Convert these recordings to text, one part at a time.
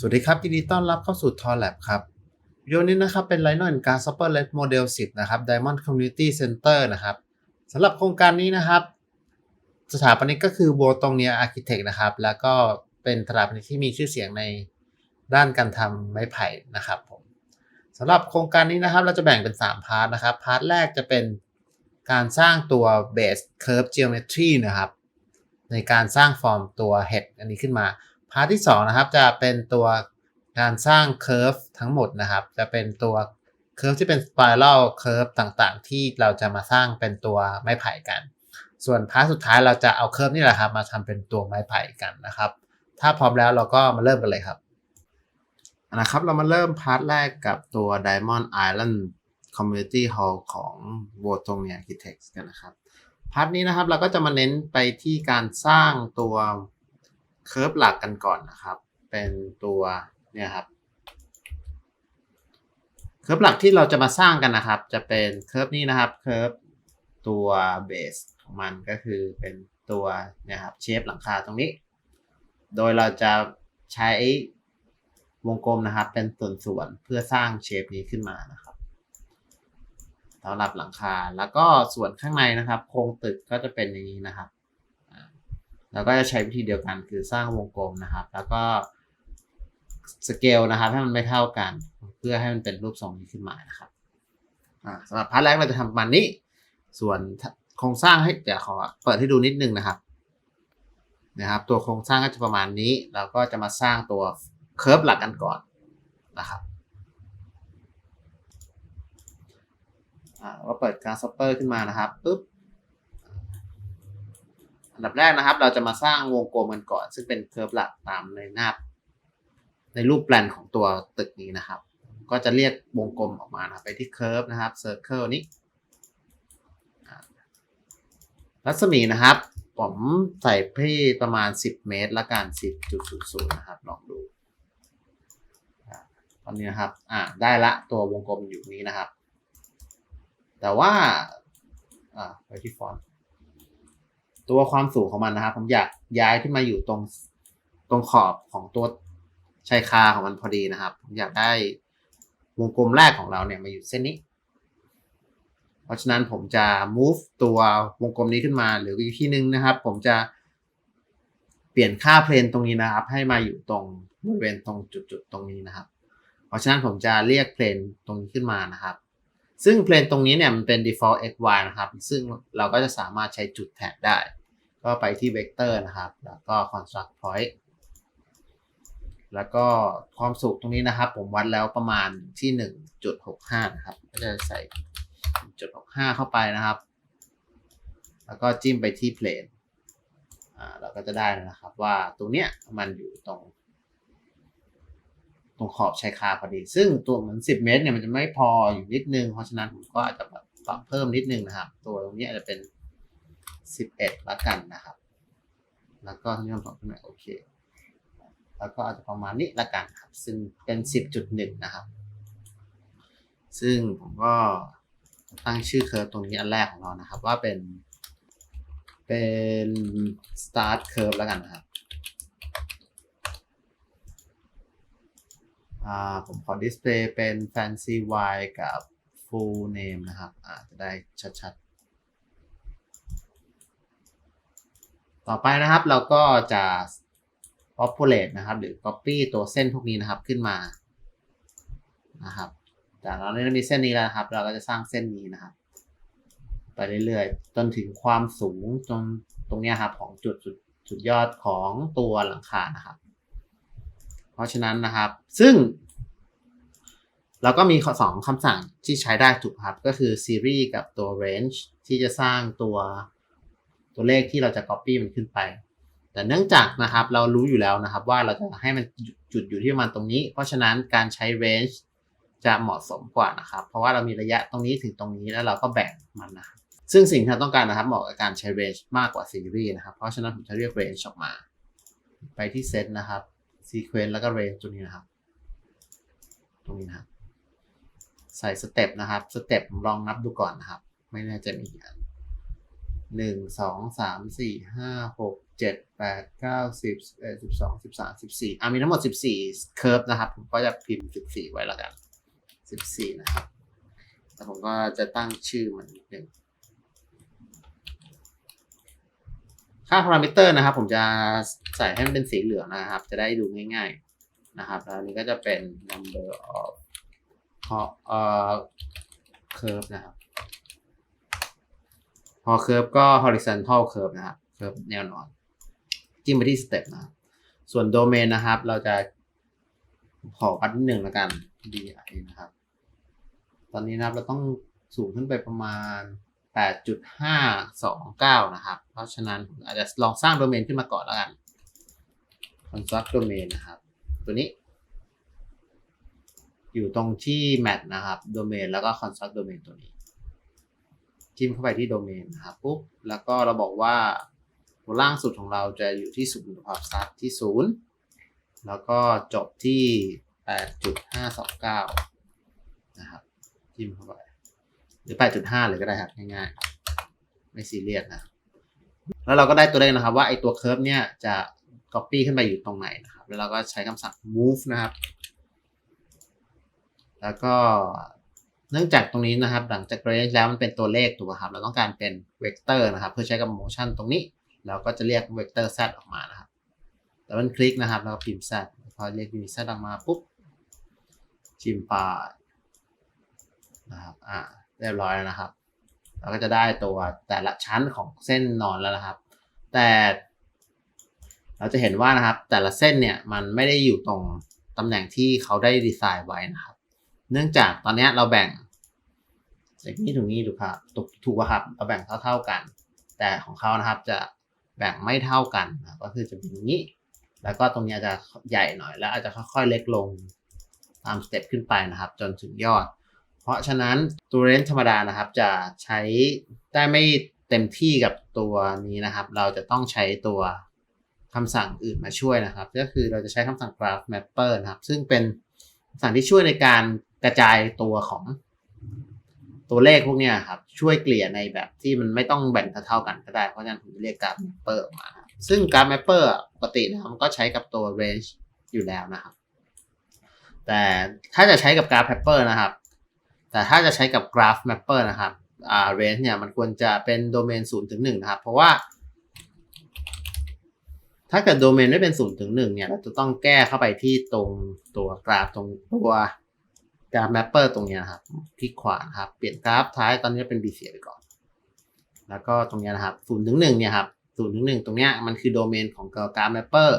สวัสดีครับ ยินดีต้อนรับเข้าสู่ t o r Lab ครับวิดีโอนี้นะครับเป็นไลน์นอนการ Super Red Model 10 นะครับ Diamond Community Center นะครับสำหรับโครงการนี้นะครับ สถาปนิกก็คือโบตงเนียอาร์เคเต็กนะครับ แล้วก็เป็นสถาปนิกที่มีชื่อเสียงในด้านการทำไม้ไผ่นะครับผมสำหรับโครงการนี้นะครับ เราจะแบ่งเป็น 3 พาร์ทนะครับ พาร์ทแรกจะเป็นการสร้างตัว Base Curve Geometry นะครับ ในการสร้างฟอร์มตัว head อันนี้ขึ้นมา พาร์ทที่2นะครับจะเป็นตัวการสร้างเคอร์ฟทั้งหมดนะครับ จะเป็นตัวเคอร์ฟที่เป็นสไปรัลเคอร์ฟต่างๆ ที่เราจะมาสร้างเป็นตัวไม้ไผ่กัน ส่วนพาร์ทสุดท้ายเราจะเอาเคอร์ฟนี่แหละครับมาทำเป็นตัวไม้ไผ่กันนะครับ ถ้าพร้อมแล้วเราก็มาเริ่มกันเลยครับนะครับเรามาเริ่มพาร์ทแรกกับตัว Diamond Island Community Hall ของ v o t o n i a Architects กันนะครับ พาร์ทนี้นะครับเราก็จะมาเน้นไปที่การสร้างตัว เคอร์ฟหลักกันก่อนนะครับ เป็นตัวเนี่ยครับเคอร์ฟหลักที่เราจะมาสร้างกันนะครับ จะเป็นเคอร์ฟนี้นะครับเคอร์ฟตัวเบสของมันก็คือเป็นตัวเนี่ยครับเชฟหลังคาตรงนี้ โดยเราจะใช้วงกลมนะครับ เป็นส่วนส่วนเพื่อสร้างเชฟนี้ขึ้นมานะครับสำหรับหลังคาแล้วก็ส่วนข้างในนะครับ โครงตึกก็จะเป็นอย่างนี้นะครับ เราก็จะใช้วิธีเดียวกันคือสร้างวงกลมนะครับ แล้วก็สเกลนะครับให้มันไม่เท่ากัน เพื่อให้มันเป็นรูปทรงนี้ขึ้นมานะครับสำหรับพาร์ทแรกเราจะทำประมาณนี้ ส่วนโครงสร้างให้เดี๋ยวขอเปิดให้ดูนิดนึงนะครับนะครับ ตัวโครงสร้างก็จะประมาณนี้ เราก็จะมาสร้างตัวเคอร์ฟหลักกันก่อนนะครับอ่าก็เปิดการซัพเปอร์ขึ้นมานะครับปุ๊บ อันดับแรกนะครับ เราจะมาสร้างวงกลมกันก่อน ซึ่งเป็นเคอร์ฟหลักตามในหน้า ในรูปแปลนของตัวตึกนี้นะครับ ก็จะเรียกวงกลมออกมานะไปที่เคอร์ฟนะครับเซอร์เคิลนี้รัศมีนะครับ ผมใส่พี่ประมาณ 10 เมตรละกัน10.00นะครับลองดูตอนนี้นะครับอ่าได้ละตัววงกลมอยู่นี้นะครับ แต่ว่าอ่าไปที่ฟอนต์ ตัวความสูงของมันนะครับ ผมอยากย้ายขึ้นมาอยู่ตรงตรงขอบของตัวชายคาของมันพอดีนะครับ ผมอยากได้วงกลมแรกของเราเนี่ยมาอยู่เส้นนี้ เพราะฉะนั้นผมจะ move ตัววงกลมนี้ขึ้นมาหรืออีกที่นึงนะครับ ผมจะเปลี่ยนค่าเพลนตรงนี้นะครับ ให้มาอยู่ตรงบริเวณตรงจุดๆตรงนี้นะครับ เพราะฉะนั้นผมจะเรียกเพลนตรงนี้ขึ้นมานะครับ ซึ่งเพลนตรงนี้เนี่ยมันเป็น default x y นะครับ ซึ่งเราก็จะสามารถใช้จุดแทนได้ ก็ไปที่ vector นะครับ แล้วก็ construct point แล้วก็ความสุขตรงนี้นะครับ ผมวัดแล้วประมาณที่ 1.65 นะครับ ก็จะใส่ 1.65 เข้าไปนะครับ แล้วก็จิ้มไปที่เพลนอ่าเราก็จะได้นะครับว่าตรงเนี้ยมันอยู่ตรงตรงขอบชายคาพอดี ซึ่งตัวเหมือน10 เมตรเนี่ยมันจะไม่พออยู่นิดนึง เพราะฉะนั้นผมก็อาจจะแบบปรับเพิ่มนิดนึงนะครับ ตัวตรงนี้อาจจะเป็น 11ละกันนะครับ แล้วก็ที่คำตอบขึ้นมาโอเค แล้วก็อาจจะประมาณนี้ละกันครับ ซึ่งเป็น 10.1 นะครับ ซึ่งผมก็ตั้งชื่อเคอร์ฟตรงนี้อันแรกของเรานะครับ ว่าเป็นเป็น start curve แล้วกันนะครับผมขอ display เป็น fancy y กับ full name นะครับอาจะได้ชัดๆ ต่อไปนะครับเราก็จะ populate นะครับ หรือ copy ตัวเส้นพวกนี้นะครับขึ้นมานะครับจากเราได้มีเส้นนี้แล้วนะครับ เราก็จะสร้างเส้นนี้นะครับ ไปเรื่อยๆ จนถึงความสูงตรงตรงนี้ครับของจุดจุดจุดยอดของตัวหลังคานะครับ เพราะฉะนั้นนะครับ ซึ่ง เราก็มีสองคำสั่งที่ใช้ได้ถูกครับ ก็คือ series กับตัว range ที่จะสร้างตัว ตัวเลขที่เราจะ copy มันขึ้นไป แต่เนื่องจากนะครับเรารู้อยู่แล้วนะครับว่าเราจะให้มันจุดอยู่ที่ประมาณตรงนี้ เพราะฉะนั้นการใช้ range จะเหมาะสมกว่านะครับ เพราะว่าเรามีระยะตรงนี้ถึงตรงนี้แล้วเราก็แบ่งมันนะครับ ซึ่งสิ่งที่เราต้องการนะครับเหมาะกับการใช้ range มากกว่า series นะครับ เพราะฉะนั้นผมจะเรียก range ออกมา ไปที่ set นะครับ sequence แล้วก็ range ตัวนี้นะครับ ตรงนี้นะครับ ใส่สเต็ปนะครับสเต็ปลองนับดูก่อนนะครับ ไม่แน่ใจมีกี่อัน หนึ่งสองสามสี่ห้าหกเจ็ดแปดเก้าสิบเอ็ดสิบสองสิบสามสิบสี่อะมีทั้งหมดสิบสี่เคิร์ฟนะครับผมก็จะพิมพ์สิบสี่ไว้แล้วกันสิบสี่นะครับแล้วผมก็จะตั้งชื่อมันนิดหนึ่งค่าพารามิเตอร์นะครับ ผมจะใส่ให้มันเป็นสีเหลืองนะครับ จะได้ดูง่ายๆนะครับ แล้วนนี้ก็จะเป็น number of เอ่อ curve นะครับ พอ curve ก็ horizontal curve นะครับ curve แนวนอน จิ้มไปที่ step นะครับส่วน domain นะครับ เราจะขอวัดนิดหนึ่งแล้วกัน di นะครับ ตอนนี้นะครับเราต้องสูงขึ้นไปประมาณ 8.529 นะครับ เพราะฉะนั้นอาจจะลองสร้างโดเมนขึ้นมาก่อนแล้วกัน construct domain นะครับ ตัวนี้ อยู่ตรงที่ mat นะครับ domain แล้วก็ construct domain ตัวนี้ จิ้มเข้าไปที่ domain นะครับปุ๊บแล้วก็เราบอกว่าตัวล่างสุดของเราจะอยู่ที่ศูนย์ความ start ที่ศูนย์แล้วก็จบที่ 8.529 นะครับจิ้มเข้าไปหรือ 8.5 เลยก็ได้ครับง่ายๆ ไม่ซีเรียสนะ แล้วเราก็ได้ตัวเลขนะครับว่าไอตัว curve เนี่ยจะ copy ขึ้นไปอยู่ตรงไหนนะครับ แล้วเราก็ใช้คำสั่ง move นะครับ แล้วก็ เนื่องจากตรงนี้นะครับ หลังจาก range แล้วมันเป็นตัวเลขถูกไหมครับ เราต้องการเป็น vector นะครับ เพื่อใช้กับ motion ตรงนี้ เราก็จะเรียก vector z ออกมานะครับแต่มันคลิกนะครับ แล้วก็พิมพ์ z พอเรียกพิมพ์ z ออกมาปุ๊บชิมปานะครับอ่าเรียบร้อยแล้วนะครับ เราก็จะได้ตัวแต่ละชั้นของเส้นนอนแล้วนะครับ แต่เราจะเห็นว่านะครับแต่ละเส้นเนี่ยมันไม่ได้อยู่ตรงตำแหน่งที่เขาได้ดีไซน์ไว้นะครับ เนื่องจากตอนนี้เราแบ่งจากนี้ถึงนี้ถูกครับถูกถูกครับเราแบ่งเท่า ๆกัน แต่ของเขานะครับจะแบ่งไม่เท่ากันนะก็คือจะเป็นอย่างนี้ แล้วก็ตรงนี้อาจจะใหญ่หน่อย แล้วอาจจะค่อยๆเล็กลงตามสเต็ปขึ้นไปนะครับ จนถึงยอด เพราะฉะนั้นตัวเรนธรรมดานะครับจะใช้ได้ไม่เต็มที่กับตัวนี้นะครับ เราจะต้องใช้ตัวคำสั่งอื่นมาช่วยนะครับ ก็คือเราจะใช้คำสั่ง graph mapper นะครับ ซึ่งเป็นคำสั่งที่ช่วยในการ กระจายตัวของตัวเลขพวกนี้ครับ ช่วยเกลี่ยในแบบที่มันไม่ต้องแบ่งเท่ากันก็ได้ เพราะฉะนั้นผมจะเรียก graph mapper ออกมา ซึ่ง graph mapper ปกตินะครับมันก็ใช้กับตัว range อยู่แล้วนะครับ แต่ถ้าจะใช้กับ graph mapper นะครับ แต่ถ้าจะใช้กับ graph mapper นะครับอ่า range เนี่ยมันควรจะเป็นโดเมน0ถึง1นะครับ เพราะว่า ถ้าเกิดโดเมนไม่เป็น0ถึง1เนี่ยเราจะต้องแก้เข้าไปที่ตรงตัวกราฟตรงตัว กราฟ mapper ตรงนี้นะครับ คลิกขวาครับ เปลี่ยนกราฟท้ายตอนนี้เป็น b c ไปก่อน แล้วก็ตรงนี้นะครับ0ถึง1เนี่ยครับ0ถึง1ตรงนี้มันคือโดเมนของกราฟ mapper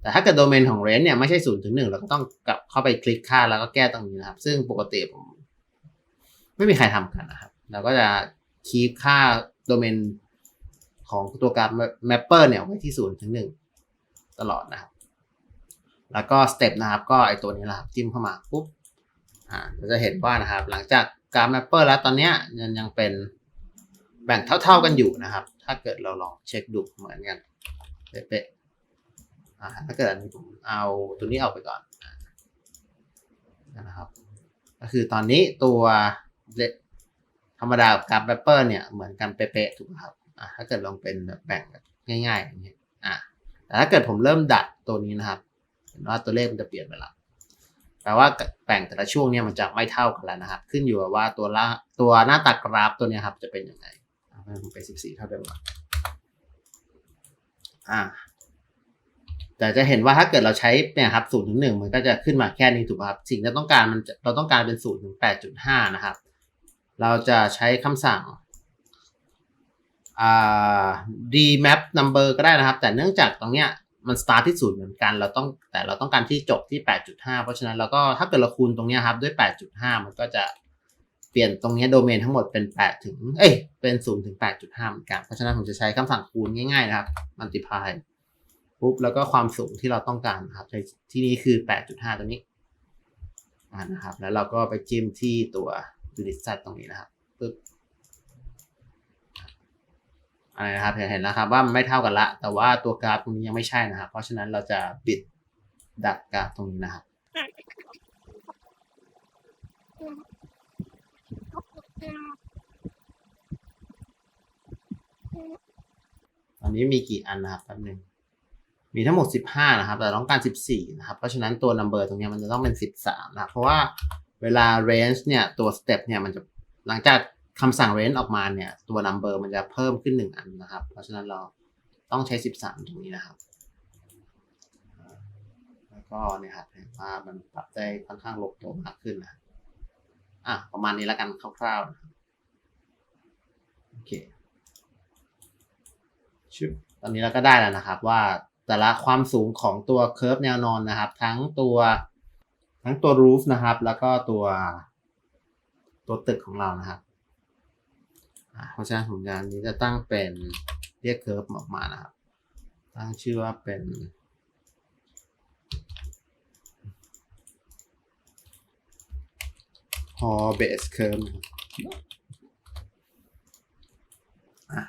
แต่ถ้าเกิดโดเมนของ range เนี่ยไม่ใช่0ถึง1เราก็ต้องกลับเข้าไปคลิกค่าแล้วก็แก้ตรงนี้นะครับ ซึ่งปกติผมไม่มีใครทำกันนะครับ เราก็จะคีปค่าโดเมนของตัวกราฟ mapper เนี่ยไว้ที่0ถึง1ตลอดนะครับ แล้วก็สเต็ปนะครับ ก็ไอตัวนี้แหละครับจิ้มเข้ามาปุ๊บ อ่าเราจะเห็นว่านะครับ หลังจากกราฟ mapper แล้วตอนนี้ยังยังเป็นแบ่งเท่า ๆกันอยู่นะครับ ถ้าเกิดเราลองเช็คดูเหมือนกันเป๊ะๆอ่าถ้าเกิดอันนี้ผมเอาตัวนี้เอาไปก่อนนะครับ ก็คือตอนนี้ตัวธรรมดากับกราฟแรปเปอร์เนี่ยเหมือนกันเป๊ะๆถูกไหมครับอะถ้าเกิดลองเป็นแบบแบ่งแบบง่ายๆอย่างเงี้ยอะแต่ถ้าเกิดผมเริ่มดัดตัวนี้นะครับ เห็นว่าตัวเลขมันจะเปลี่ยนไปละ แปลว่าแบ่งแต่ละช่วงเนี่ยมันจะไม่เท่ากันแล้วนะครับ ขึ้นอยู่กับว่าตัวละตัวหน้าตักกราฟตัวเนี้ยครับจะเป็นยังไงผมไปสิบสี่เท่าเดิมอ่า แต่จะเห็นว่าถ้าเกิดเราใช้เนี่ยครับศูนย์ถึงหนึ่งมันก็จะขึ้นมาแค่นี้ถูกไหมครับ สิ่งที่ต้องการมันเราต้องการเป็นศูนย์ถึงแปดจุดห้านะครับ เราจะใช้คำสั่งอ่า dmap number ก็ได้นะครับ แต่เนื่องจากตรงเนี้ย มัน start ที่ศูนย์เหมือนกัน เราต้องแต่เราต้องการที่จบที่ 8.5 เพราะฉะนั้นเราก็ถ้าเกิดเราคูณตรงนี้ครับด้วย 8.5 มันก็จะเปลี่ยนตรงนี้โดเมนทั้งหมดเป็น 8 ถึง เอ้ย เป็น0ถึง 8.5 เหมือนกัน เพราะฉะนั้นผมจะใช้คำสั่งคูณง่ายๆนะครับ multiply ปุ๊บแล้วก็ความสูงที่เราต้องการครับที่นี้คือ 8.5 ตัวนี้นะครับ แล้วเราก็ไปจิ้มที่ตัว unit set ตรงนี้นะครับปึ๊บ อะไรนะครับเห็นนะครับว่ามันไม่เท่ากันละ แต่ว่าตัวกราฟตรงนี้ยังไม่ใช่นะครับ เพราะฉะนั้นเราจะบิดดัดกราฟตรงนี้นะครับ Yeah. อนนี้มีกี่อันนะครับแป๊บหนึงมีทั้งหมด 15 นะครับ แต่ต้องการ 14 นะครับ เพราะฉะนั้นตัว number ตรงนี้มันจะต้องเป็น 13 นะครับ เพราะว่าเวลา range เนี่ย ตัว step เนี่ย มันจะหลังจาก คำสั่ง range ออกมาเนี่ย ตัว number มันจะเพิ่มขึ้น 1 อันนะครับ เพราะฉะนั้นเราต้องใช้ 13 ตรงนี้นะครับ แล้วก็เนี่ยครับเห็นว่ามันปรับได้ค่อนข้างลงตัวมากขึ้นนะอะ ประมาณนี้แล้วกันคร่าวๆนะโอเคชึบตอนนี้เราก็ได้แล้วนะครับว่าแต่ละความสูงของตัวเค r ร์ฟแนวนอนนะครับ ทั้งตัวทั้งตัวรูฟนะครับ แล้วก็ตัวตัวตึกของเรานะครับ เพราะฉะนั้นผมจะนี้จะตั้งเป็นเรียกเค r ร์ฟออกมานะครับ ตั้งชื่อว่าเป็น hall base curve นะครับอะ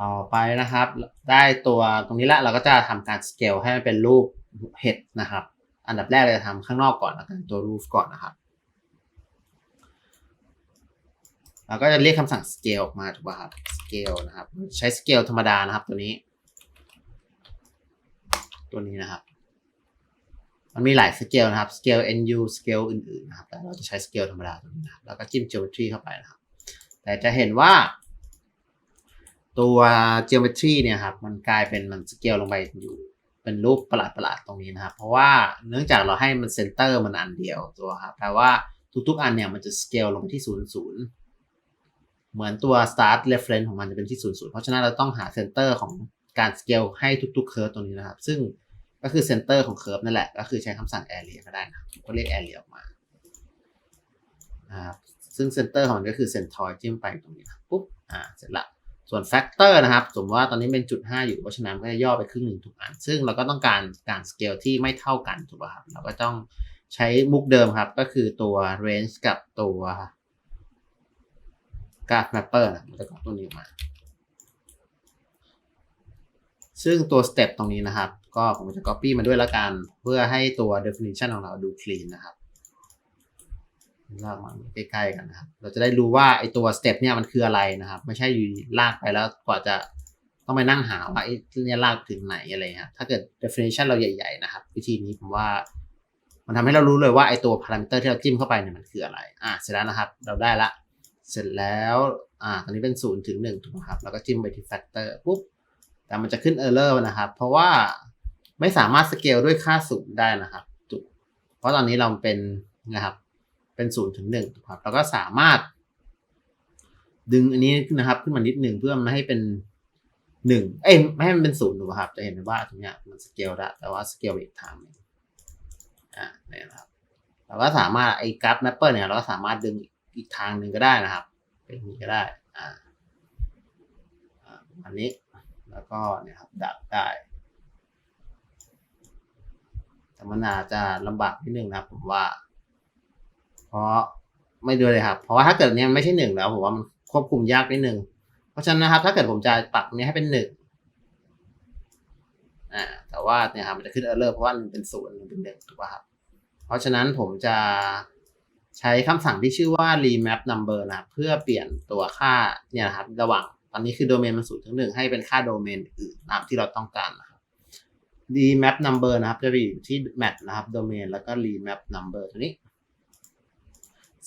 ต่อไปนะครับ ได้ตัวตรงนี้ละเราก็จะทำการสเกลให้มันเป็นรูปเห็ดนะครับ อันดับแรกเราจะทำข้างนอกก่อนแล้วกันตัวรูฟก่อนนะครับ เราก็จะเรียกคำสั่ง scale ออกมาถูกป่ะครับ scale นะครับ ใช้ scale ธรรมดานะครับตัวนี้ ตัวนี้นะครับ มันมีหลาย scale นะครับ scale nu scale อื่นๆนะครับแต่เราจะใช้ scale ธรรมดาตัวนี้นะครับแล้วก็จิ้ม geometry เข้าไปนะครับ แต่จะเห็นว่า ตัว geometry เนี่ยครับ มันกลายเป็นมันสเกลลงไปอยู่เป็นรูปประหลาดๆตรงนี้นะครับ เพราะว่าเนื่องจากเราให้มันเซนเตอร์มันอันเดียวตัวครับแปลว่าทุกๆ อันเนี่ยมันจะสเกลลงไปที่ศูนย์ศูนย์ เหมือนตัว start reference ของมันจะเป็นที่ศูนย์ศูนย์เพราะฉะนั้นเราต้องหาเซนเตอร์ของการสเกลให้ทุกๆ curve ตรงนี้นะครับ ซึ่งก็คือเซนเตอร์ของ curve นั่นแหละ ก็คือใช้คำสั่ง area ก็ได้นะก็เรียก area ออกมานะครับซึ่งเซนเตอร์ของมันก็คือเซนทอยจิ้มไปตรงนี้นะปุ๊บอ่าเสร็จละส่วนแฟกเตอร์นะครับ สมมติว่าตอนนี้เป็นจุด 5 อยู่ เพราะฉะนั้นก็จะย่อไปครึ่งหนึ่งทุกอัน ซึ่งเราก็ต้องการการสเกลที่ไม่เท่ากันถูกป่ะครับ เราก็ต้องใช้มุกเดิมครับ ก็คือตัว range กับตัว กราฟ mapper นะมันจะกตัวนี้มา ซึ่งตัว step ตรงนี้นะครับ ก็ผมจะ copy มาด้วยละกัน เพื่อให้ตัว definition ของเราดู clean นะครับลากมาใกล้ๆกันนะครับ เราจะได้รู้ว่าไอตัวสเต็ปเนี่ยมันคืออะไรนะครับ ไม่ใช่อยู่ลากไปแล้วกว่าจะต้องไปนั่งหาว่าไอ้เนี่ยลากถึงไหนอะไรครับถ้าเกิด definition เราใหญ่ๆนะครับ วิธีนี้ผมว่า มันทำให้เรารู้เลยว่าไอตัว parameter ที่เราจิ้มเข้าไปเนี่ยมันคืออะไร อะเสร็จแล้วนะครับ เราได้ละ เสร็จแล้วอ่าตอนนี้เป็นศูนย์ถึงหนึ่งถูกไหมครับ แล้วก็จิ้มไปที่ factor ปุ๊บ แต่มันจะขึ้น error นะครับ เพราะว่าไม่สามารถสเกลด้วยค่าศูนย์ได้นะครับถูกเพราะตอนนี้เราเป็นนะครับ เป็นศูนย์ถึงหนึ่งครับเราก็สามารถ ดึงอันนี้นะครับ ขึ้นมานิดหนึ่งเพื่อไม่ให้เป็นหนึ่งเอ้ยไม่ให้มันเป็นศูนย์ถูกไหมครับ จะเห็นว่าตรงเนี้ยมันสเกลได้แต่ว่าสเกลอีกทางนึงอ่าเนี่ยนะครับเราก็สามารถไอ้กราฟแมปเปอร์เนี่ยเราก็สามารถดึงอีก อีกทางหนึ่งก็ได้นะครับ เป็นนี้ก็ได้อ่าอันนี้แล้วก็เนี่ยครับดับได้แต่มันอาจจะลำบากนิดนึงนะผมว่า เพราะไม่ดูเลยครับ เพราะว่าถ้าเกิดเนี้ยไม่ใช่หนึ่งแล้วผมว่ามันควบคุมยากนิดนึงเพราะฉะนั้นนะครับ ถ้าเกิดผมจะปรับนี้ให้เป็นหนึ่งอ่าแต่ว่าเนี่ยครับมันจะขึ้น error เพราะว่ามันเป็นศูนย์มันเป็นหนึ่งถูกป่ะครับ เพราะฉะนั้นผมจะ ใช้คำสั่งที่ชื่อว่า remap number นะครับเพื่อเปลี่ยนตัวค่าเนี่ยนะครับระหว่างตอนนี้คือโดเมนมันศูนย์ถึงหนึ่งให้เป็นค่าโดเมนอื่นตามที่เราต้องการนะครับ remap number นะครับ จะไปอยู่ที่ map นะครับ domain แล้วก็ remap number ตัวนี้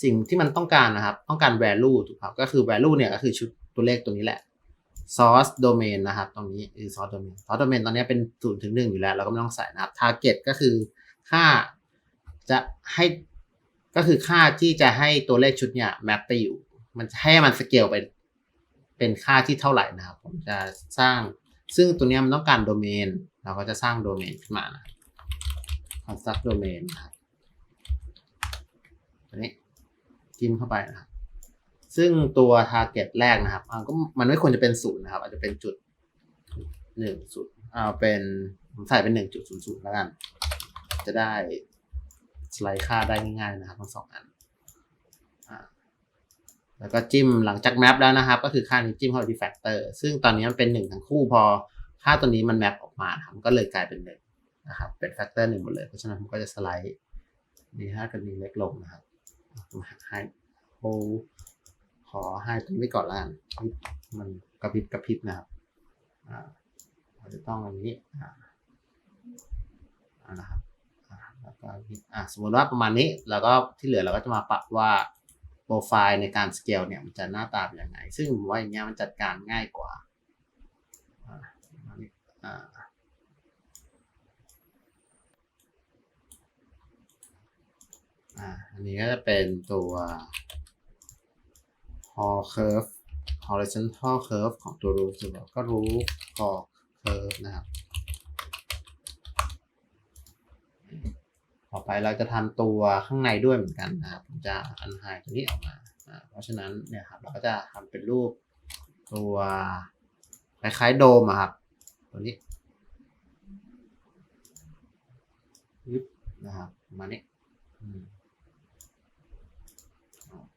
สิ่งที่มันต้องการนะครับ ต้องการ value ถูกครับก็คือ value เนี่ยก็คือชุดตัวเลขตัวนี้แหละ source domain นะครับ ตรงนี้คือ source domain source domain ตอนนี้เป็นศูนย์ถึงหนึ่งอยู่แล้ว เราก็ไม่ต้องใส่นะครับ target ก็คือค่าจะให้ ก็คือค่าที่จะให้ตัวเลขชุดเนี่ย map ไปอยู่ มันให้มันสเกลไปเป็นค่าที่เท่าไหร่นะครับ ผมจะสร้างซึ่งตัวนี้มันต้องการโดเมน เราก็จะสร้างโดเมนขึ้นมานะ construct domain นะครับตัวนี้จิ้มเข้าไปนะครับ ซึ่งตัว target แรกนะครับก็มันไม่ควรจะเป็นศูนย์นะครับ อาจจะเป็นจุดหนึ่งศูนย์เอาเป็นผมใส่เป็นหนึ่งจุดศูนย์ศูนย์แล้วกัน จะได้ สไลด์ค่าได้ง่ายๆนะครับทั้งสองอันแล้วก็จิ้มหลังจากแมปแล้วนะครับ ก็คือค่านี้จิ้มเข้าไปที่แฟกเตอร์ซึ่งตอนนี้มันเป็นหนึ่งทั้งคู่พอค่าตัวนี้มันแมปออกมาครับก็เลยกลายเป็นหนึ่งนะครับ เป็นแฟกเตอร์หนึ่งหมดเลย เพราะฉะนั้นผมก็จะสไลด์นี่ถ้ากิดมีเล็กลงนะครับให้โฮโฮขอให้ตรงนี้ก่อนละกันมันกระพริบกระพริบนะครับอ่าเราจะต้องอย่างนี้อ่านะครับ แล้วก็อ่าสมมติว่าประมาณนี้แล้วก็ที่เหลือเราก็จะมาปรับว่าโปรไฟล์ในการสเกลเนี่ยมันจะหน้าตาเป็นยังไง ซึ่งผมว่าอย่างเงี้ยมันจัดการง่ายกว่าอันนี้ก็จะเป็นตัว hall curve horizontal curve ของตัว roof ก็ roof hall curve นะครับ ต่อไปเราจะทำตัวข้างในด้วยเหมือนกันนะครับผมจะอันไฮตัวนี้ออกมาเพราะฉะนั้นเนี่ยครับเราก็จะทำเป็นรูปตัวคล้ายๆโดมอะครับตัวนี้ยึบนะครับมาณนี้อืม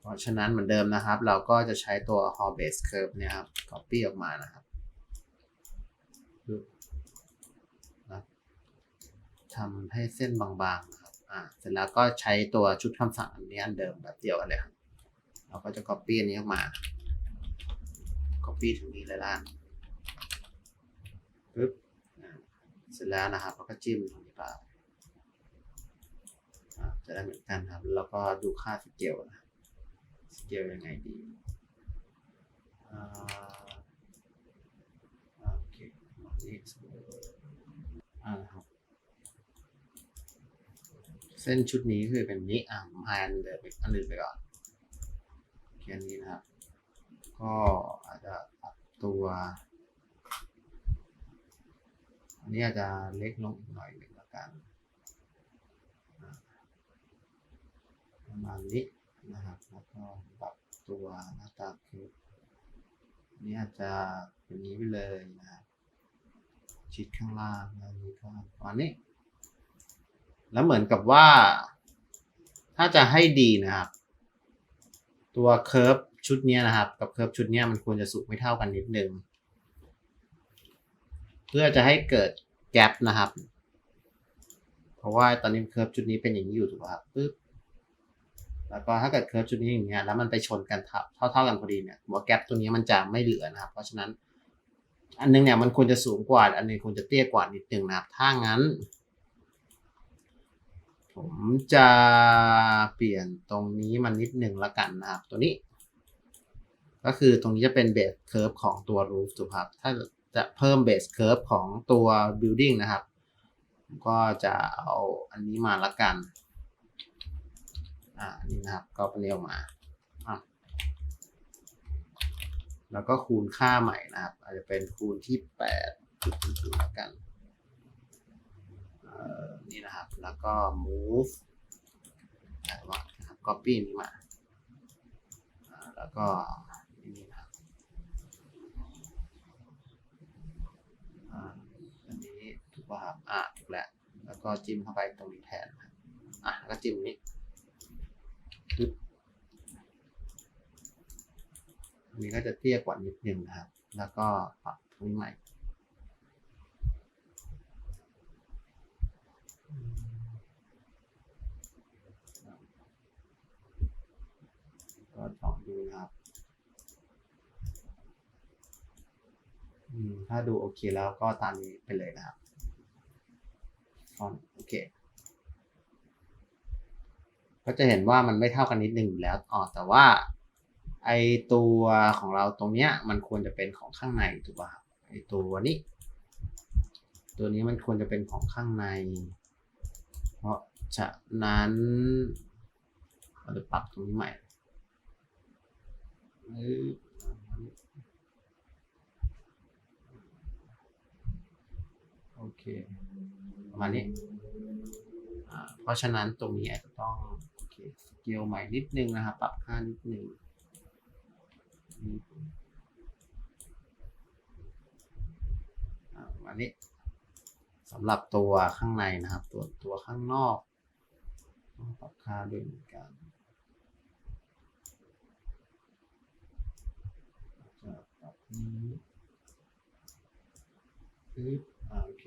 เพราะฉะนั้นเหมือนเดิมนะครับ เราก็จะใช้ตัว hall base curve เนี่ยครับ copy ออกมานะครับทำให้เส้นบางๆน อ่าเสร็จแล้วก็ใช้ตัวชุดคำสั่งอันนี้อันเดิมแบบเดียวกันเลยครับเราก็จะ copy อันนี้ออกมา copy ถึงนี้เลยล่ะปึ๊บอ่าเสร็จแล้วนะครับเราก็จิ้มตรงนี้ไปอ่าจะได้เหมือนกันครับ แล้วก็ดูค่าสเกลนะสเกลยังไงดีอ่าโอเคอันนี้อ่า ส้นชุดนี้คือเป็นนี้อ่าผมให้อันเดิมไปอันอื่นไปก่อนแค่นี้นะครับ ก็อาจจะปรับตัวอันนี้อาจจะเล็กลงอีกหน่อยหนึ่งละกันประมาณนี้นะครับแล้วก็ปรับตัวหน้าตาคืออันนี้อาจจะเป็นนี้ไปเลยนะครับชิดข้างล่างแล้วนี้ก็ประมาณนี้ แล้วเหมือนกับว่า ถ้าจะให้ดีนะครับ ตัวเคิร์ฟชุดนี้นะครับ กับเคิร์ฟชุดนี้มันควรจะสูงไม่เท่ากันนิดนึง เพื่อจะให้เกิดแกลบนะครับ เพราะว่าตอนนี้เคิร์ฟชุดนี้เป็นอย่างนี้อยู่ถูกป่ะครับปึ๊บแล้วก็ถ้าเกิดเคิร์ฟชุดนี้อย่างเงี้ยแล้วมันไปชนกันเท่าเท่ากันพอดีเนี่ยหัวแกลบตัวนี้มันจะไม่เหลือนะครับ เพราะฉะนั้น อันนึงเนี่ยมันควรจะสูงกว่า อันนึงควรจะเตี้ยกว่านิดนึงนะครับถ้างั้น ผมจะเปลี่ยนตรงนี้มันนิดหนึ่งละกันนะครับ ตัวนี้ ก็คือตรงนี้จะเป็นเบสเคิร์ฟของตัว roof ถูกครับ ถ้าจะเพิ่มเบสเคิร์ฟของตัว building นะครับ ก็จะเอาอันนี้มาละกัน อ่า นี่นะครับ ก็เป็นออกมา แล้วก็คูณค่าใหม่นะครับ อาจจะเป็นคูณที่แปดจุดๆล้วกัน นี่นะครับ แล้วก็ move อะไรวะนะครับ copy นี้มา แล้วก็นี่นะครับอันนี้ถูกป่ะครับ อ่าถูกแล้ว แล้วก็จิ้มเข้าไปตรงนี้แทนครับอะแล้วก็จิ้มนี้ปึ๊บอันนี้ก็จะเตี้ยกว่านิดนึงนะครับ แล้วก็ปรับตรงนี้ใหม่ ก็ลองดูนะครับ อืม ถ้าดูโอเคแล้วก็ตามนี้ไปเลยนะครับฟอนโอเค ก็จะเห็นว่ามันไม่เท่ากันนิดนึงอยู่แล้วอ๋อแต่ว่าไอตัวของเราตรงเนี้ยมันควรจะเป็นของข้างในถูกป่ะครับไอตัวนี้ ตัวนี้มันควรจะเป็นของข้างใน เพราะฉะนั้นเราจะปรับตรงนี้ใหม่ปึ๊บโอ เคประมาณนี้เพราะฉะนั้นตรงนี้อาจจะต้องโอเคสเกลใหม่นิดนึงนะครับ ปรับค่านิดนึงอ่าประมาณนี้สำหรับตัวข้างในนะครับ ตัวตัวข้างนอกปรับค่าด้วยเหมือนกันจะปรับนี้ปึ๊บ โอเค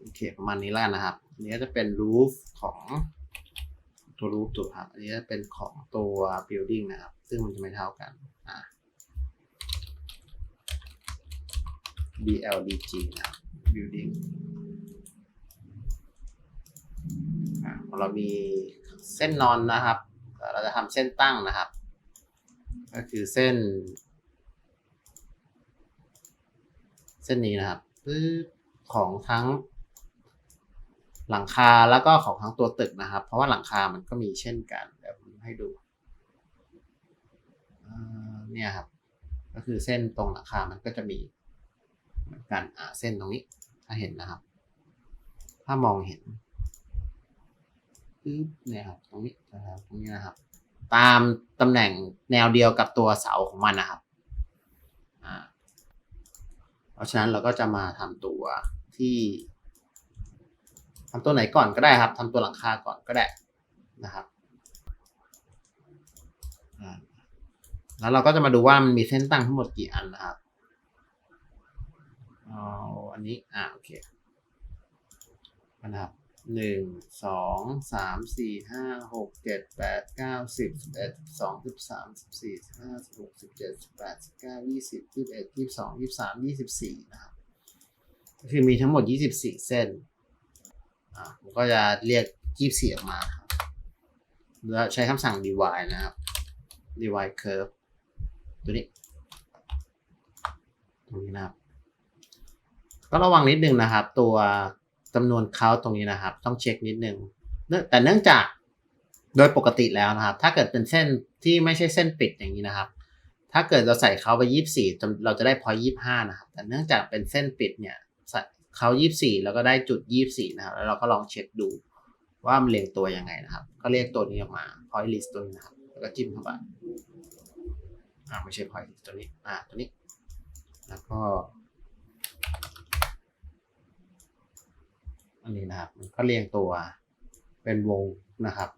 โอเค ประมาณนี้แล้วนนะครับอันนี้จะเป็น roof ของตัวรูปตัวครับ อันนี้จะเป็นของตัว building นะครับ ซึ่งมันจะไม่เท่ากันอ่า BLDG นะครับ building อ่าของเรามีเส้นนอนนะครับ เราจะทำเส้นตั้งนะครับ ก็คือเส้น เส้นนี้นะครับของทั้งหลังคาแล้วก็ของทั้งตัวตึกนะครับ เพราะว่าหลังคามันก็มีเช่นกันเดี๋ยวผมให้ดูเนี่ยครับ ก็คือเส้นตรงหลังคามันก็จะมีเหมือนกันอ่าเส้นตรงนี้ถ้าเห็นนะครับ ถ้ามองเห็นปึ๊บเนี่ยครับตรงนี้นะครับตรงนี้นะครับ ตามตำแหน่งแนวเดียวกับตัวเสาของมันนะครับ ราะฉะนั้นเราก็จะมาทำตัวที่ทำตัวไหนก่อนก็ได้ครับทำตัวหลังคาก่อนก็ได้นะครับแล้วเราก็จะมาดูว่ามันมีเส้นตั้งทั้งหมดกี่อันนะครับเอาอันนี้ อ่า โอเคนะครับ หนึ่งสองสามสี่ห้าหกเจ็ดแปดเก้าสิบสิบเอ็ดสิบสองสิบสามสิบสี่สิบห้าสิบหกสิบเจ็ดสิบแปดสิบเก้ายี่สิบยี่สิบเอ็ดยี่สิบสองยี่สิบสามยี่สิบสี่นะครับก็คือมีทั้งหมดยี่สิบสี่เส้นอ่าผมก็จะเรียกยี่สี่ออกมาครับแล้วใช้คำสั่ง divide นะครับ divide curve ตัวนี้ ตรงนี้นะครับ ก็ระวังนิดนึงนะครับ ตัว จำนวนเขาตรงนี้นะครับ ต้องเช็คนิดนึงเนื่อแต่เนื่องจากโดยปกติแล้วนะครับ ถ้าเกิดเป็นเส้นที่ไม่ใช่เส้นปิดอย่างนี้นะครับ ถ้าเกิดเราใส่เขาไปยี่สี่เราจะได้พอยี่ห้านะครับ แต่เนื่องจากเป็นเส้นปิดเนี่ยใส่เขายี่สี่แล้วก็ได้จุดยี่สี่นะครับ แล้วเราก็ลองเช็คดูว่ามันเรียงตัวยังไงนะครับ ก็เรียกตัวนี้ออกมา point list ตัวนี้นะครับ แล้วก็จิ้มเข้าไปอ่าไม่ใช่ point list ตัวนี้ อ่า ตัวนี้ แล้วก็ อันนี้นะครับ มันก็เรียงตัวเป็นวงนะครับ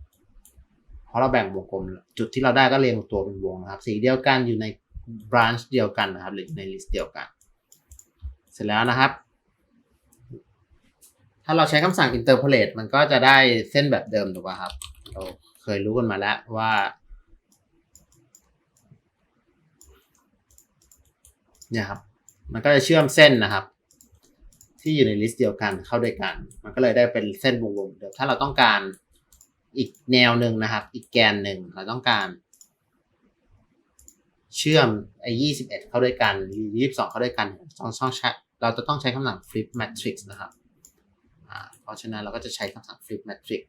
เพราะเราแบ่งวงกลม จุดที่เราได้ก็เรียงตัวเป็นวงนะครับ สีเดียวกันอยู่ใน branch เดียวกันนะครับหรือใน list เดียวกัน เสร็จแล้วนะครับ ถ้าเราใช้คำสั่ง interpolate มันก็จะได้เส้นแบบเดิมถูกป่ะครับ เราเคยรู้กันมาแล้วว่าเนี่ยครับ มันก็จะเชื่อมเส้นนะครับ ที่อยู่ในลิสต์เดียวกันเข้าด้วยกัน มันก็เลยได้เป็นเส้นวงๆเดิมถ้าเราต้องการอีกแนวหนึ่งนะครับ อีกแกนหนึ่งเราต้องการ เชื่อมไอ้ยี่สิบเอ็ดเข้าด้วยกันยี่สิบสองเข้าด้วยกันต้องช่องใช้เราจะต้องใช้คำสั่ง flip matrix นะครับเพราะฉะนั้นเราก็จะใช้คำสั่ง flip matrix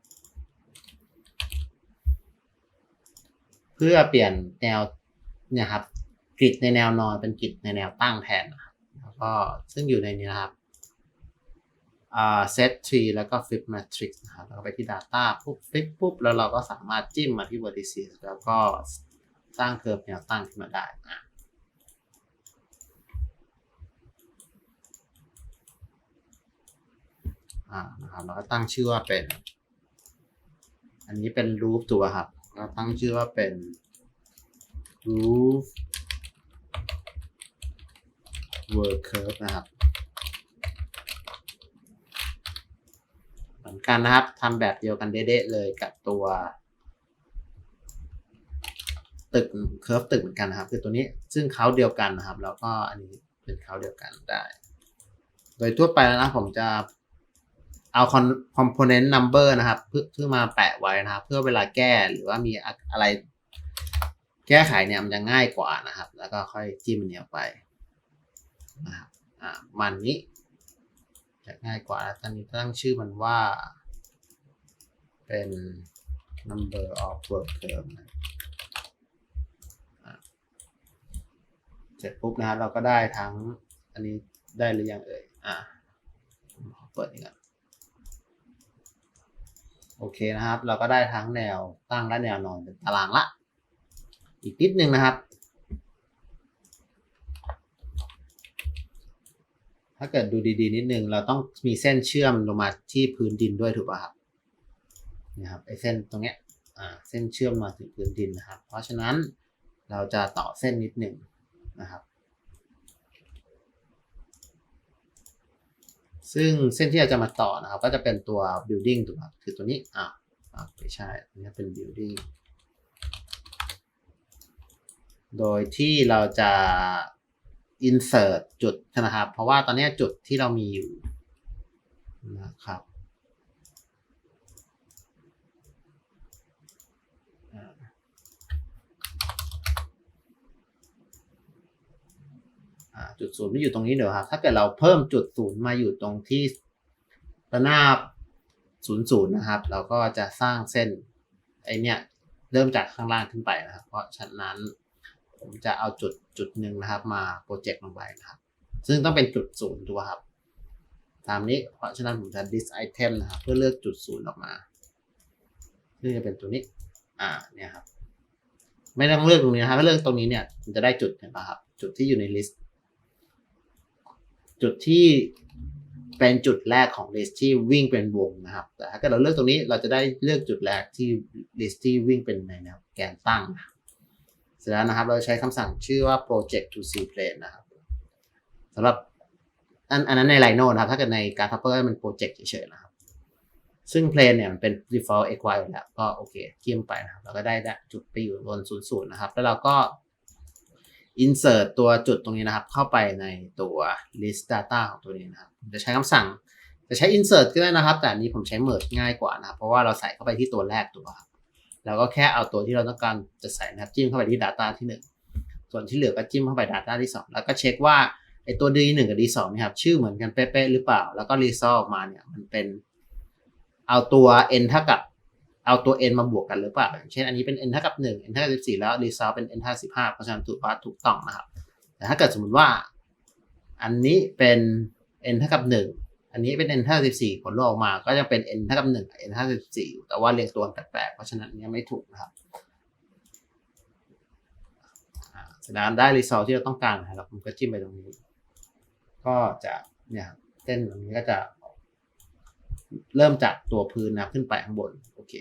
เพื่อเปลี่ยนแนวเนี่ยครับกริดในแนวนอนเป็นกริดในแนวตั้งแทนนะครับแล้วก็ซึ่งอยู่ในนี้นะครับ อ่า set tree แล้วก็ flip matrix นะครับแล้วก็ไปที่ data ปุ๊บ flip ปุ๊บ แล้วเราก็สามารถจิ้มมาที่ vertices แล้วก็สร้างเคอร์ฟแนวตั้งขึ้นมาได้อะนะครับแล้วก็ตั้งชื่อว่าเป็น อันนี้เป็น roof ตัวครับเราตั้งชื่อว่าเป็น roof work curve นะครับ เห มือนกันนะครับทำแบบเดียวกันเด๊ะๆเลยกับตัว ตึกเคิร์ฟตึกเหมือนกันนะครับ คือตัวนี้ซึ่งเขาเดียวกันนะครับ แล้วก็อันนี้เป็นเขาเดียวกันได้ โดยทั่วไปแล้วนะผมจะเอา component number นะครับ เพื่อเพื่อมาแปะไว้นะครับ เพื่อเวลาแก้หรือว่ามีอะไร แก้ไขเนี่ยมันจะง่ายกว่านะครับ แล้วก็ค่อยจิ้มมันเนี้ยไปนะครับอ่ามันนี้ จะง่ายกว่าตอนนี้ตั้งชื่อมันว่า เป็น number of work curve นะเสร็จปุ๊บนะครับเราก็ได้ทั้งอันนี้ได้หรือยังเอ่ย อะเปิดอีกอะโอเคนะครับ เราก็ได้ทั้งแนวตั้งและแนวนอนเป็นตารางละ อีกนิดนึงนะครับ ถ้าเกิดดูดีๆ นิดนึง เราต้องมีเส้นเชื่อมลงมาที่พื้นดินด้วยถูกป่ะครับนี่ครับไอเส้นตรงเนี้ยอ่าเส้นเชื่อมมาถึงพื้นดินนะครับ เพราะฉะนั้นเราจะต่อเส้นนิดหนึ่งนะครับ ซึ่งเส้นที่เราจะมาต่อนะครับ ก็จะเป็นตัว building ถูกไหมคือตัวนี้อ่าอะไม่ใช่อันนี้เป็น building โดยที่เราจะ insert จุดนะครับ เพราะว่าตอนนี้จุดที่เรามีอยู่นะครับจุดศูนย์ไม่อยู่ตรงนี้เดี๋ยวครับ ถ้าเกิดเราเพิ่มจุดศูนย์มาอยู่ตรงที่ระนาบศูนย์ศูนย์นะครับ เราก็จะสร้างเส้นไอเนี้ยเริ่มจากข้างล่างขึ้นไปนะครับ เพราะฉะนั้น ผมจะเอาจุดจุดหนึ่งนะครับ มาโปรเจกต์ลงไปนะครับ ซึ่งต้องเป็นจุดศูนย์ตัวครับ ตามนี้เพราะฉะนั้นผมจะ dis item นะครับ เพื่อเลือกจุดศูนย์ออกมาซึ่งจะเป็นตัวนี้ อ่าเนี่ยครับ ไม่ต้องเลือกตรงนี้นะครับถ้าเลือกตรงนี้เนี่ยมันจะได้จุดเห็นปะครับ จุดที่อยู่ใน list จุดที่เป็นจุดแรกของ list ที่วิ่งเป็นวงนะครับ แต่ถ้าเกิดเราเลือกตรงนี้เราจะได้เลือกจุดแรกที่ list ที่วิ่งเป็นในแนวแกนตั้งนะครับ เสร็จแล้วนะครับ เราใช้คำสั่งชื่อว่า project to c plane นะครับสำหรับอันอันนั้นใน Rhino นะครับ ถ้าเกิดในการทัพเปอร์มันโปรเจกต์เฉยๆนะครับ ซึ่ง plane เนี่ยมันเป็น default x y อยู่แล้วก็โอเคจิ้มไปนะครับเราก็ได้จุดไปอยู่บน0 0นะครับ แล้วเราก็ insert ตัวจุดตรงนี้นะครับ เข้าไปในตัว list data ของตัวนี้นะครับ จะใช้คำสั่งจะใช้ insert ก็ได้นะครับ แต่อันนี้ผมใช้ merge ง่ายกว่านะครับ เพราะว่าเราใส่เข้าไปที่ตัวแรกตัวครับ แล้วก็แค่เอาตัวที่เราต้องการจะใส่นะครับจิ้มเข้าไปที่ Data ที่ 1 ส่วนที่เหลือก็จิ้มเข้าไป Data ที่ 2 แล้วก็เช็คว่าไอตัว D1 กับ D2 นี่ยครับชื่อเหมือนกันเป๊ะๆหรือเปล่า แล้วก็ result ออกมาเนี่ยมันเป็นเอาตัว n เท่ากับเอาตัว n มาบวกกันหรือเปล่าอย่างเช่นอันนี้เป็น n เท่ากับ 1 n เท่ากับ14 แล้ว result เป็น n เท่ากับ15เพราะฉะนั้นถือว่าถูกต้องนะครับ แต่ถ้าเกิดสมมติว่า อันนี้เป็น n เท่ากับ1 อันนี้เป็น n เท่ากับ14ผลออกมาก็จะเป็น n เท่ากับ1กับ n เท่ากับ14แต่ว่าเรียงตัวแปลกๆเพราะฉะนั้นอันนี้ไม่ถูกนะครับอ่าเสร็จแล้วได้ result ที่เราต้องการนะครับผมก็จิ้มไปตรงนี้ ก็จะเนี่ยครับเส้นตรงนี้ก็จะเริ่มจากตัวพื้นนะครับขึ้นไปข้างบน โอเค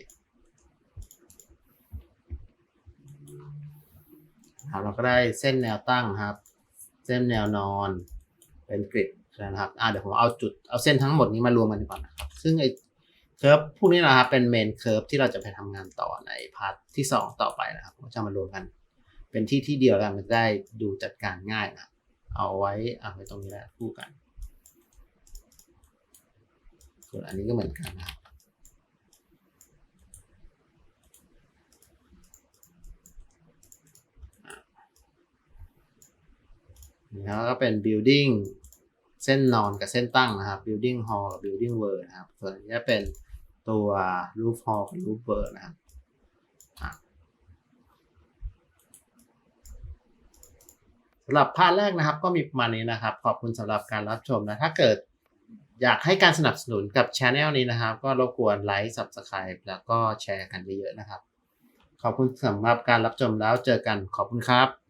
ครับเราก็ได้เส้นแนวตั้งครับ เส้นแนวนอนเป็นกริด นะครับอ่าเดี๋ยวผมเอาจุดเอาเส้นทั้งหมดนี้มารวมกันดีกว่อนนะครับ ซึ่งไอ้เคิร์ฟพวกนี้นะครับเป็นเมนเคิร์ฟที่เราจะไปทำงานต่อในพาร์ทที่สองต่อไปนะครับผมจะมารวมกัน เป็นที่ที่เดียวกันมันได้ดูจัดการง่ายนะเอาไว้เอาไว้ตรงนี้แหละคู่กัน ส่วนอันนี้ก็เหมือนกันนะครับนี่ครับก็เป็น building เส้นนอนกับเส้นตั้งนะครับ building hall กับ building word นะครับ ส่วนนี้จะเป็นตัว roof hall กับ roof word นะครับสำหรับพาร์ทแรกนะครับก็มีประมาณนี้นะครับ ขอบคุณสำหรับการรับชมนะถ้าเกิดอยากให้การสนับสนุนกับช anel นี้นะครับ ก็รบกวนไลค์ subscribe แล้วก็แชร์กันเยอะๆนะครับ ขอบคุณสำหรับการรับชมแล้วเจอกันขอบคุณครับ